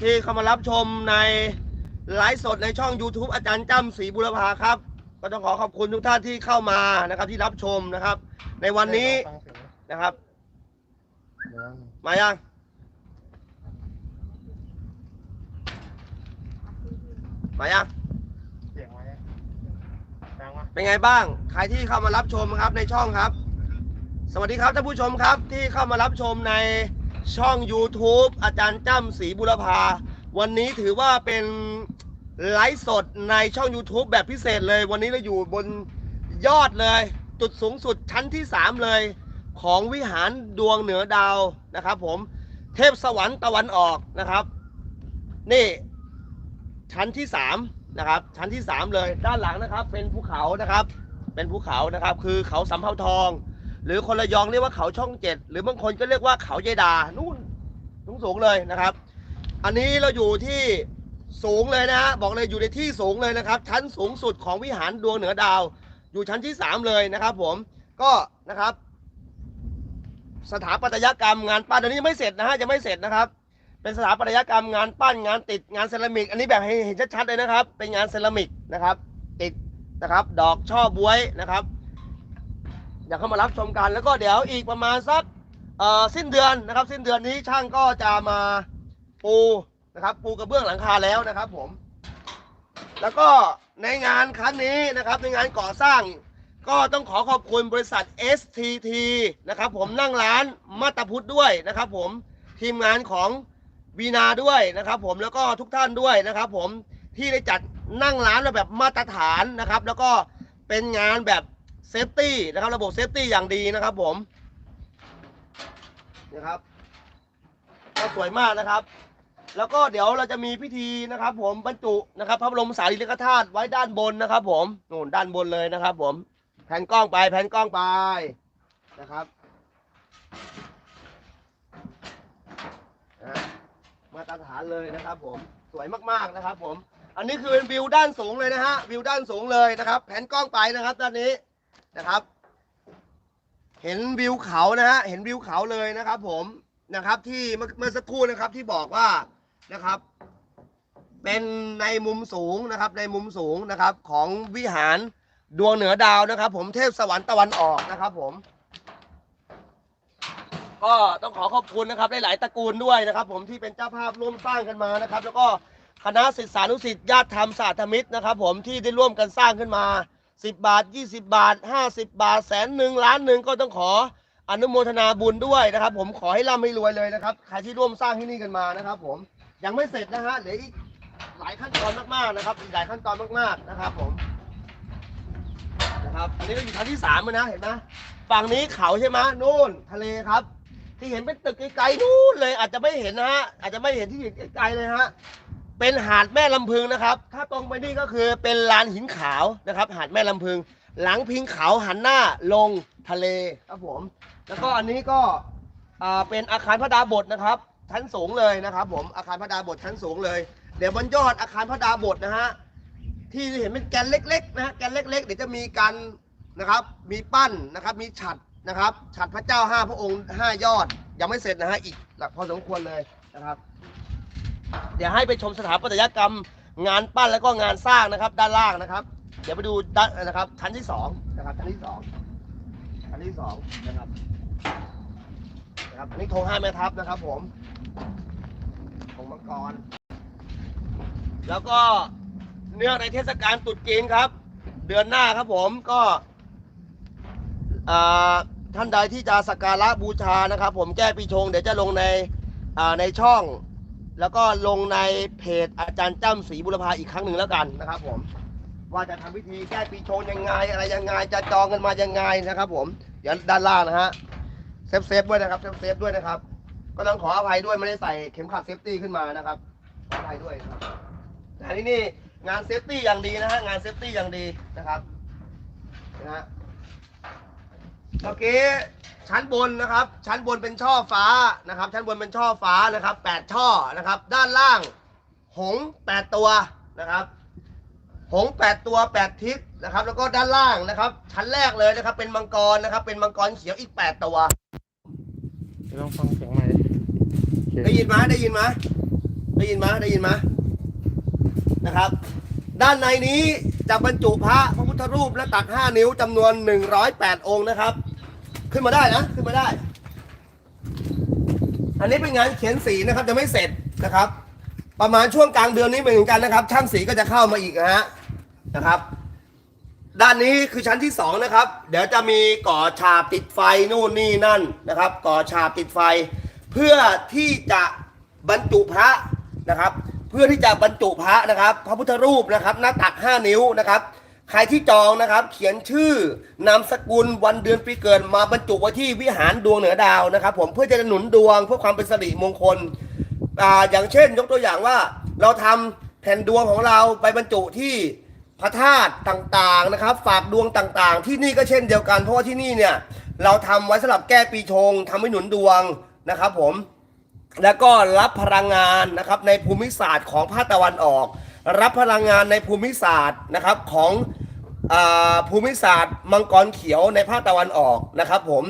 ที่เข้ามารับชมในไลฟ์สดในช่อง YouTube อาจารย์จ้ำศรีบุรพาครับ ก็ต้องขอขอบคุณทุกท่านที่เข้ามานะครับที่รับชมนะครับ ในวันนี้ฟังเสียงนะครับเดี๋ยวมายังมายังเสียงไว้ดังวะเป็นไงบ้าง ใครที่เข้ามารับชมครับในช่องครับ สวัสดีครับท่านผู้ชมครับที่เข้ามารับชมใน ช่อง YouTube อาจารย์จ้ำศรีบุรพา วันนี้ถือว่าเป็นไลฟ์สดในช่อง YouTube แบบพิเศษเลย วันนี้เราอยู่บนยอดเลย จุดสูงสุดชั้นที่ 3 เลย ของวิหารดวงเหนือดาวนะครับผมเทพสวรรค์ตะวันออกนะครับ นี่ชั้นที่3นะครับชั้นที่ 3 เลยด้านหลังนะครับ เป็นภูเขานะครับ เป็นภูเขานะครับ คือเขาสำเภาทอง หรือคนระยองเรียกว่าเขาช่องเจ็ดหรือบางคนก็เรียกว่าเขาเยดานู่นสูงสูงเลยนะครับ อันนี้เราอยู่ที่สูงเลยนะฮะบอกเลยอยู่ในที่สูงเลยนะครับ ชั้นสูงสุดของวิหารดวงเหนือดาว อยู่ชั้นที่สามเลยนะครับ ผมก็นะครับ สถาปัตยกรรมงานปั้นอันนี้ยังไม่เสร็จนะฮะยังไม่เสร็จนะครับ เป็นสถาปัตยกรรมงานปั้นงานติดงานเซรามิก อันนี้แบบให้เห็นชัดๆเลยนะครับ เป็นงานเซรามิกนะครับ ติดนะครับ ดอกช่อบวยนะครับ อยากเข้ามารับชมกัน แล้วก็เดี๋ยวอีกประมาณสักสิ้นเดือนนะครับ สิ้นเดือนนี้ช่างก็จะมาปูนะครับ ปูกระเบื้องหลังคาแล้วนะครับผม แล้วก็ในงานครั้งนี้นะครับในงานก่อสร้าง ก็ต้องขอขอบคุณบริษัท STT นะครับ ผมนั่งร้านมาตาพุทธด้วยนะครับ ผมทีมงานของวีนาด้วยนะครับผมแล้วก็ทุกท่านด้วยนะครับ ผมที่ได้จัดนั่งร้านแบบมาตรฐานนะครับ แล้วก็เป็นงานแบบ เซฟตี้นะครับระบบเซฟตี้อย่างดีนะครับผมนะครับก็สวยมากนะครับ แล้วก็เดี๋ยวเราจะมีพิธีนะครับ ผมบรรจุนะครับพระบรมสารีริกธาตุไว้ด้านบนนะครับ ผมนู่นด้านบนเลยนะครับ ผมแผ่นกล้องไปแผ่นกล้องไปนะครับมาตรฐานเลยนะครับผมสวยมากๆนะครับ ผม อันนี้คือเป็นวิวด้านสูงเลยนะฮะวิวด้านสูงเลยนะครับ แผ่นกล้องไปนะครับด้านนี้ นะครับ เห็นวิวเขานะฮะเห็นวิวเขาเลยนะครับ ผมนะครับที่เมื่อสักครู่นะครับที่บอกว่านะครับ เป็นในมุมสูงนะครับ ในมุมสูงนะครับ ของวิหารดวงเหนือดาวนะครับ ผมเทพสวรรค์ตะวันออกนะครับ ผม ก็ต้องขอขอบคุณนะครับหลายๆตระกูลด้วยนะครับ ผมที่เป็นเจ้าภาพร่วมสร้างกันมานะครับ แล้วก็คณะศิษยานุศิษย์ญาติธรรมศาสตรมิตรนะครับ ผมที่ได้ร่วมกันสร้างขึ้นมา 10 บาท 20 บาท 50 บาทแสนหนึ่งล้านหนึ่งก็ต้องขออนุโมทนาบุญด้วยนะครับ ผมขอให้ร่ำให้รวยเลยนะครับใครที่ร่วมสร้างที่นี่กันมานะครับ ผมยังไม่เสร็จนะฮะเหลืออีกหลายขั้นตอนมากๆนะครับอีกหลายขั้นตอนมากๆนะครับ ผมนะครับอันนี้ก็อยู่ชั้นที่สามแล้วนะเห็นไหมฝั่งนี้เขาใช่ไหมนู่นทะเลครับ ที่เห็นเป็นตึกไกลๆนู่นเลยอาจจะไม่เห็นนะฮะอาจจะไม่เห็นที่ไกลๆเลยฮะ เป็นหาดแม่ลำพึงนะครับ ถ้าตรงไปนี่ก็คือเป็นลานหินขาวนะครับ หาดแม่ลำพึง หลังพิงเขาหันหน้าลงทะเลครับผม แล้วก็อันนี้ก็อ่าเป็นอาคารพระดาบทนะครับ ชั้นสูงเลยนะครับผมอาคารพระดาบทชั้นสูงเลย เดี๋ยวบนยอดอาคารพระดาบทนะฮะที่เห็นเป็นแกนเล็กๆนะฮะแกนเล็ก ๆ เดี๋ยวจะมีการนะครับ มีปั้นนะครับ มีฉัดนะครับ ฉัดพระเจ้าห้าพระองค์ห้ายอด ยังไม่เสร็จนะฮะอีกหลักพอสมควรเลยนะครับ เดี๋ยวให้ไปชมสถาปัตยกรรม งานปั้นแล้วก็งานสร้างนะครับ ด้านล่างนะครับ เดี๋ยวไปดูด้านนะครับชั้นที่สองนะครับชั้นที่สองชั้นที่สองนะครับนะครับอันนี้ธงห้าแม่ทัพนะครับ ผมธงมังกร แล้วก็เนื่องในเทศกาลตรุษจีนครับ เดือนหน้าครับผมก็ท่านใดที่จะสักการะบูชานะครับ ผมแก้ปีชง เดี๋ยวจะลงในในช่อง แล้วก็ลงในเพจอาจารย์จ้ำศรีบุรพาอีกครั้งหนึ่งแล้วกันนะครับ ผม ว่าจะทำพิธีแก้ปีชงยังไง อะไรยังไงจะจองกันมายังไงนะครับ ผมเดี๋ยวด้านล่างนะฮะเซฟเซฟด้วยนะครับเซฟเซฟด้วยนะครับ ก็ต้องขออภัยด้วยไม่ได้ใส่เข็มขัดเซฟตี้ขึ้นมานะครับขออภัยด้วยครับแต่นี่นี่งานเซฟตี้อย่างดีนะฮะงานเซฟตี้อย่างดีนะครับนะฮะเมื่อกี้ ชั้นบนนะครับ ชั้นบนเป็นช่อฟ้านะครับ ชั้นบนเป็นช่อฟ้านะครับแปดช่อนะครับ ด้านล่าง หงส์แปดตัวนะครับ หงส์แปดตัวแปดทิศนะครับ แล้วก็ด้านล่างนะครับ ชั้นแรกเลยนะครับ เป็นมังกรนะครับ เป็นมังกรเขียวอีกแปดตัวเดี๋ยวลองฟังเสียงใหม่ดิโอเคได้ยินไหมได้ยินไหมได้ยินไหมได้ยินไหมนะครับ ด้านในนี้จะบรรจุพระพระพุทธรูปและตัก5นิ้วจำนวน108องค์นะครับ ขึ้นมาได้นะ ขึ้นมาได้ อันนี้เป็นงานเขียนสีนะครับจะไม่เสร็จนะครับ ประมาณช่วงกลางเดือนนี้เหมือนกันนะครับ ช่างสีก็จะเข้ามาอีกนะฮะนะครับ ด้านนี้คือชั้นที่สองนะครับ เดี๋ยวจะมีก่อฉาบติดไฟนู่นนี่นั่นนะครับ ก่อฉาบติดไฟ เพื่อที่จะบรรจุพระนะครับ เพื่อที่จะบรรจุพระนะครับ พระพุทธรูปนะครับ หน้าตัก 5 นิ้วนะครับ ใครที่จองนะครับ เขียนชื่อนามสกุลวันเดือนปีเกิดมาบรรจุไว้ที่วิหารดวงเหนือดาวนะครับ ผมเพื่อจะหนุนดวงเพื่อความเป็นสิริมงคลอ่าอย่างเช่น ยกตัวอย่างว่าเราทำแผ่นดวงของเราไปบรรจุที่พระธาตุต่างๆนะครับ ฝากดวงต่างๆ ที่นี่ก็เช่นเดียวกันเพราะว่าที่นี่เนี่ยเราทำไว้สำหรับแก้ปีชงทำให้หนุนดวงนะครับ ผมแล้วก็รับพลังงานนะครับในภูมิศาสตร์ของภาคตะวันออก รับพลังงานในภูมิศาสตร์นะครับของอภูมิศาสตร์ มังกรเขียวในภาคตะวันออกนะครับ ผม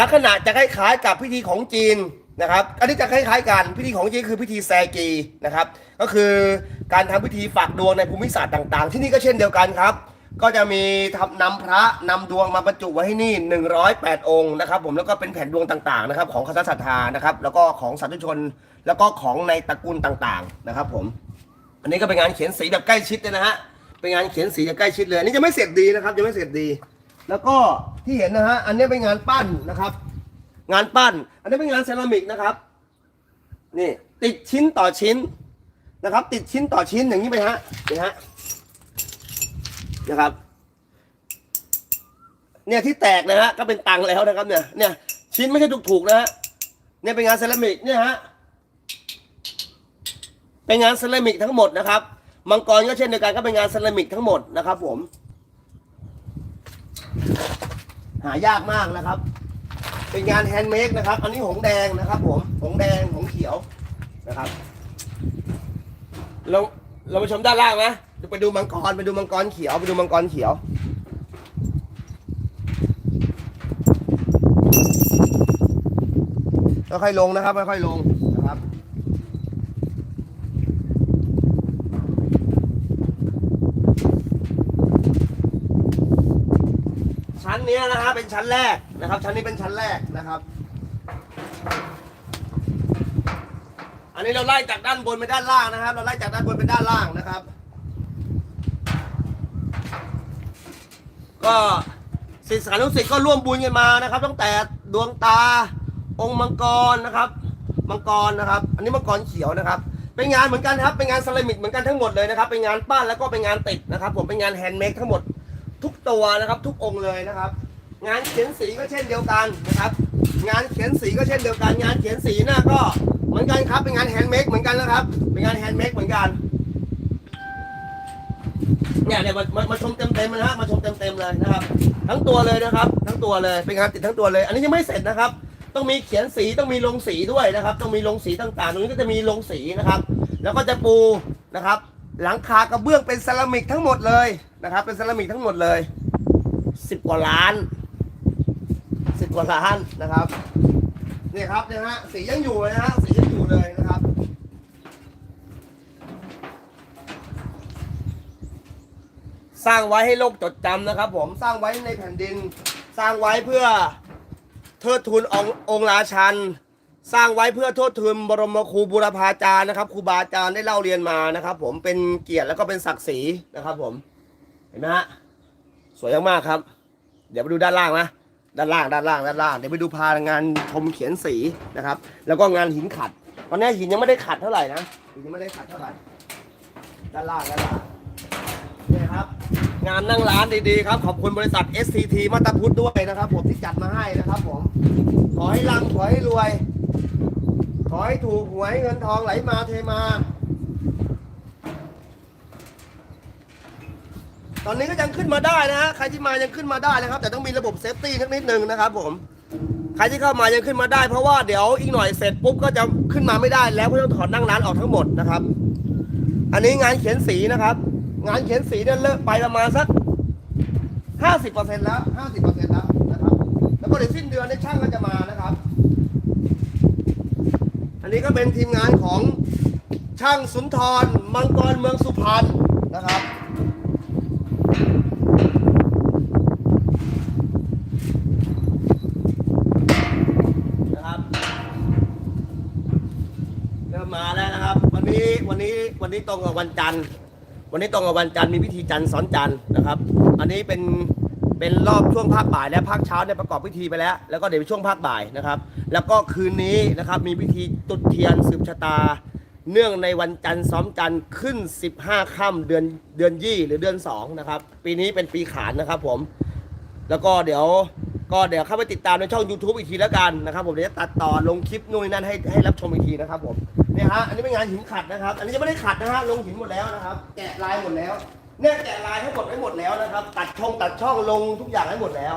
ลักษณะจะคล้ายๆกับพิธีของจีนนะครับ อันนี้จะคล้ายๆกันพิธีของจีนคือพิธีแซกีนะครับ ก็คือการทำพิธีฝากดวงในภูมิศาสตร์ต่างๆ ที่นี่ก็เช่นเดียวกันครับ ก็จะมีทำนำพระนำดวงมาบรรจุไว้ที่นี่ 108 องค์นะครับ ผมแล้วก็เป็นแผ่นดวงต่างๆนะครับ ของคณะศรัทธานะครับ แล้วก็ของสาธุชน แล้วก็ของในตระกูลต่างๆนะครับ ผม อันนี้ก็เป็นงานเขียนสีแบบใกล้ชิดเลยนะฮะ เป็นงานเขียนสีแบบใกล้ชิดเลยอันนี้จะไม่เสร็จดีนะครับจะไม่เสร็จดี แล้วก็ที่เห็นนะฮะ อันนี้เป็นงานปั้นนะครับ งานปั้น อันนี้เป็นงานเซรามิกนะครับ นี่ติดชิ้นต่อชิ้นนะครับ ติดชิ้นต่อชิ้นอย่างนี้ไปฮะนี่ฮะ นะครับ เนี่ยที่แตกนะฮะก็เป็นตังแล้วนะครับเนี่ย เนี่ยชิ้นไม่ใช่ถูกๆนะฮะ เนี่ยเป็นงานเซรามิกเนี่ยฮะ เป็นงานเซรามิกทั้งหมดนะครับ มังกรก็เช่นเดียวกันก็เป็นงานเซรามิกทั้งหมดนะครับผม หายากมากนะครับ เป็นงานแฮนด์เมดนะครับ อันนี้หงแดงนะครับ ผม หงแดง หงเขียวนะครับ เราเรามาชมด้านล่างนะไปดูมังกร ไปดูมังกรเขียว ไปดูมังกรเขียวค่อยๆลงนะครับค่อยๆลง นี้นะฮะเป็นชั้นแรกนะครับ ชั้นนี้เป็นชั้นแรกนะครับ อันนี้เราไล่จากด้านบนไปด้านล่างนะครับ เราไล่จากด้านบนไปด้านล่างนะครับ ก็ศิษย์สานุสิษย์ก็ร่วมบุญกันมานะครับ ตั้งแต่ดวงตาองค์มังกรนะครับ มังกรนะครับ อันนี้มังกรเขียวนะครับเป็นงานเหมือนกันครับ เป็นงานเซรามิกเหมือนกันทั้งหมดเลยนะครับ เป็นงานปั้นแล้วก็เป็นงานติดนะครับ ผมเป็นงานแฮนด์เมดทั้งหมด ทุกตัวนะครับ ทุกองค์เลยนะครับ งานเขียนสีก็เช่นเดียวกันนะครับ งานเขียนสีก็เช่นเดียวกัน งานเขียนสีน่ะก็เหมือนกันครับเป็นงานแฮนด์เมดเหมือนกันนะครับ เป็นงานแฮนด์เมดเหมือนกันเนี่ยเนี่ยมามามาชมเต็มเต็มเลยนะฮะมาชมเต็มเต็มเลยนะครับ ทั้งตัวเลยนะครับ ทั้งตัวเลยเป็นงานติดทั้งตัวเลย อันนี้ยังไม่เสร็จนะครับ ต้องมีเขียนสีต้องมีลงสีด้วยนะครับ ต้องมีลงสีต่างๆ ตรงนี้ก็จะมีลงสีนะครับ แล้วก็จะปูนะครับ หลังคากระเบื้องเป็นเซรามิกทั้งหมดเลยนะครับ เป็นเซรามิกทั้งหมดเลยสิบกว่าล้านสิบกว่าล้านนะครับเนี่ยครับนะฮะสียังอยู่เลยนะฮะสียังอยู่เลยนะครับ สร้างไว้ให้โลกจดจำนะครับ ผมสร้างไว้ในแผ่นดิน สร้างไว้เพื่อเทิดทูนององค์ราชัน สร้างไว้เพื่อเทิดทูนบรมครูบูรพาจารย์นะครับครูบาอาจารย์ได้เล่าเรียนมานะครับ ผมเป็นเกียรติแล้วก็เป็นศักดิ์ศรีนะครับ ผมเห็นไหมฮะสวยมากๆครับ เดี๋ยวไปดูด้านล่างนะด้านล่างด้านล่างด้านล่างเดี๋ยวไปดูพางานชมเขียนสีนะครับ แล้วก็งานหินขัดตอนนี้หินยังไม่ได้ขัดเท่าไหร่นะหินยังไม่ได้ขัดเท่าไหร่ด้านล่างด้านล่างนี่ครับงานนั่งร้านดีๆครับ ขอบคุณบริษัท SCT มัตตพุทธด้วยนะครับ ผมที่จัดมาให้นะครับ ผมขอให้ร่ำขอให้รวย ขอให้ถูกหวยเงินทองไหลมาเทมา ตอนนี้ก็ยังขึ้นมาได้นะฮะ ใครที่มายังขึ้นมาได้นะครับ แต่ต้องมีระบบเซฟตี้นิดนึงนะครับผม ใครที่เข้ามายังขึ้นมาได้ เพราะว่าเดี๋ยวอีกหน่อยเสร็จปุ๊บก็จะขึ้นมาไม่ได้แล้วก็ต้องถอดนั่งร้านออกทั้งหมดนะครับ อันนี้งานเขียนสีนะครับ งานเขียนสีเนี่ยเลิกไปประมาณสักห้าสิบเปอร์เซ็นต์แล้วห้าสิบเปอร์เซ็นต์แล้วนะครับ แล้วก็เดี๋ยวสิ้นเดือนในช่างก็จะมานะครับ อันนี้ก็เป็นทีมงานของช่างสุนทรมังกรเมืองสุพรรณนะครับ นะครับเริ่มมาแล้วนะครับ วันนี้วันนี้วันนี้ตรงกับวันจันทร์ วันนี้ตรงกับวันจันทร์มีพิธีจันทร์สอนจันทร์นะครับ อันนี้เป็น เป็นรอบช่วงภาคบ่ายและภาคเช้าเนี่ยประกอบพิธีไปแล้ว แล้วก็เดี๋ยวช่วงภาคบ่ายนะครับ แล้วก็คืนนี้นะครับมีพิธีตุดเทียนสืบชะตา เนื่องในวันจันทร์ซ้อมจันทร์ขึ้น 15ค่ำเดือนเดือนยี่หรือเดือนสองนะครับปีนี้เป็นปีขานนะครับผม แล้วก็เดี๋ยวก็เดี๋ยวเข้าไปติดตามในช่อง YouTube อีกทีแล้วกันนะครับผมเดี๋ยวจะตัดต่อลงคลิปนู่นนนั่นให้ให้รับชมอีกทีนะครับผมเนี่ยฮะอันนี้เป็นงานหินขัดนะครับ อันนี้จะไม่ได้ขัดนะฮะลงหินหมดแล้วนะครับ แกะลายหมดแล้ว เนี่ยแกะลายทั้งหมดไว้หมดแล้วนะครับ ตัดช่องตัดช่องลงทุกอย่างให้หมดแล้ว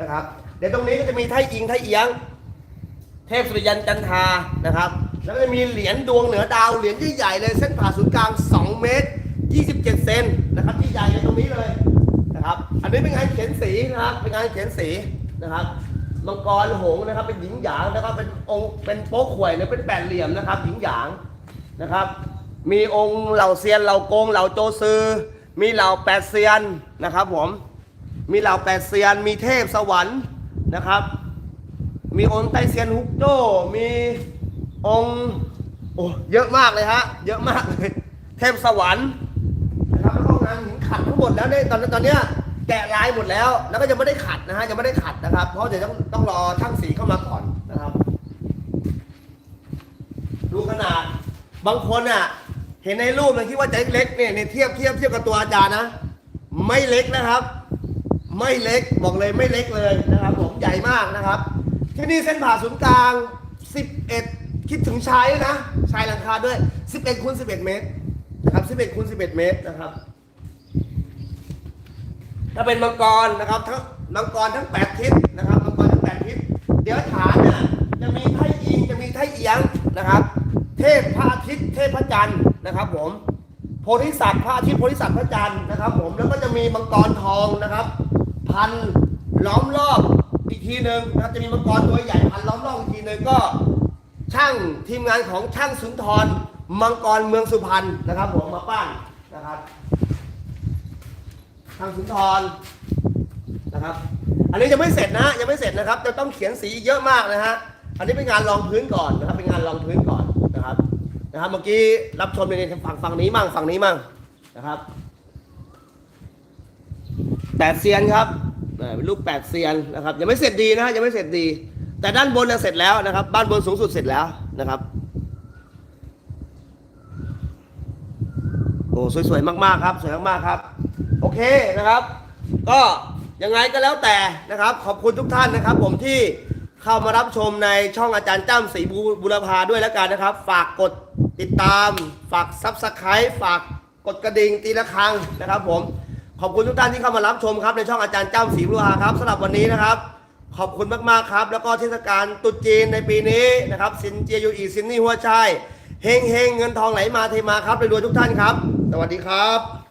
นะครับ เดี๋ยวตรงนี้ก็จะมีไทยอิงไทยเอียง เทพสุริยันจันทานะครับ แล้วก็จะมีเหรียญดวงเหนือดาวเหรียญที่ใหญ่เลยเส้นผ่าศูนย์กลาง 2 เมตร 27 เซนนะครับที่ใหญ่เลยตรงนี้เลยนะครับ อันนี้เป็นงานเขียนสีนะครับเป็นงานเขียนสีนะครับมังกรหงนะครับเป็นหญิงหยางนะครับเป็นองค์เป็นโป๊กข่วยเนี่ยเป็นแปดเหลี่ยมนะครับ หญิงหยางนะครับ มีองค์เหล่าเซียนเหล่าโกงเหล่าโจซือ มีเหล่าแปดเซียนนะครับผม มีเหล่าแปดเซียน มีเทพสวรรค์นะครับ มีองค์ไตเซียนฮุกโจ้มีองค์โอ้เยอะมากเลยฮะ เยอะมากเลย เทพสวรรค์นะครับแล้วก็งานหินขัดทั้งหมดแล้วเนี่ยตอนนี้ตอนเนี้ยแกะลายหมดแล้ว แล้วก็ยังไม่ได้ขัดนะฮะ ยังไม่ได้ขัดนะครับ เพราะเดี๋ยวต้องต้องรอช่างสีเข้ามาก่อนนะครับ ดูขนาด บางคนอะ เห็นในรูปมันคิดว่าจะเล็กๆเนี่ยเนี่ยเทียบเทียบเทียบกับตัวอาจารย์นะ ไม่เล็กนะครับ ไม่เล็กบอกเลยไม่เล็กเลยนะครับผมใหญ่มากนะครับ ที่นี่เส้นผ่าศูนย์กลาง 11 คิดถึงชายด้วยนะชายหลังคาด้วย 11คูณ11 เมตรนะครับ11คูณ11 เมตรนะครับ ถ้าเป็นมังกรนะครับทั้งมังกรทั้ง 8 ทิศนะครับมังกรทั้ง 8 ทิศเดี๋ยวฐานเนี่ยจะมีไทยอิงจะมีไทยเอียงนะครับ เทพพระอาทิตย์เทพพระจันทร์ นะครับผมโพธิสัตว์พระอาทิตย์โพธิสัตว์พระจันทร์นะครับผมแล้วก็จะมีมังกรทองนะครับ พันล้อมรอบอีกทีหนึ่งนะครับจะมีมังกรตัวใหญ่พันล้อมรอบอีกทีหนึ่งก็ ช่างทีมงานของช่างสุนทรมังกรเมืองสุพรรณนะครับผมมาปั้นนะครับช่างสุนทรนะครับ อันนี้ยังไม่เสร็จนะยังไม่เสร็จนะครับจะต้องเขียนสีเยอะมากนะฮะอันนี้เป็นงานรองพื้นก่อนนะครับเป็นงานรองพื้นก่อนนะครับ นะครับเมื่อกี้รับชมในฝั่งฝั่งนี้มั่งฝั่งนี้มั่งนะครับ แปดเซียนครับเป็นลูกแปดเซียนนะครับยังไม่เสร็จดีนะฮะยังไม่เสร็จดี แต่ด้านบนเนี่ยเสร็จแล้วนะครับด้านบนสูงสุดเสร็จแล้วนะครับโอ้สวยๆมากๆครับ สวยมากๆครับ โอเคนะครับ ก็ยังไงก็แล้วแต่นะครับ ขอบคุณทุกท่านนะครับ ผมที่เข้ามารับชมในช่องอาจารย์จ้ำศรีบูบุรพาด้วยแล้วกันนะครับ ฝากกด ติดตามฝากซับสไครต์ฝากกดกระดิ่งตีละครั้งนะครับผม ขอบคุณทุกท่านที่เข้ามารับชมครับในช่องอาจารย์เจ้าศรีบุรพาครับสำหรับวันนี้นะครับ ขอบคุณมากๆครับ แล้วก็เทศกาลตรุษจีนในปีนี้นะครับสินเจียยูอีสินนี่หัวชายเฮงเฮงเงินทองไหลมาเทมาครับรวยๆทุกท่านครับ สวัสดีครับ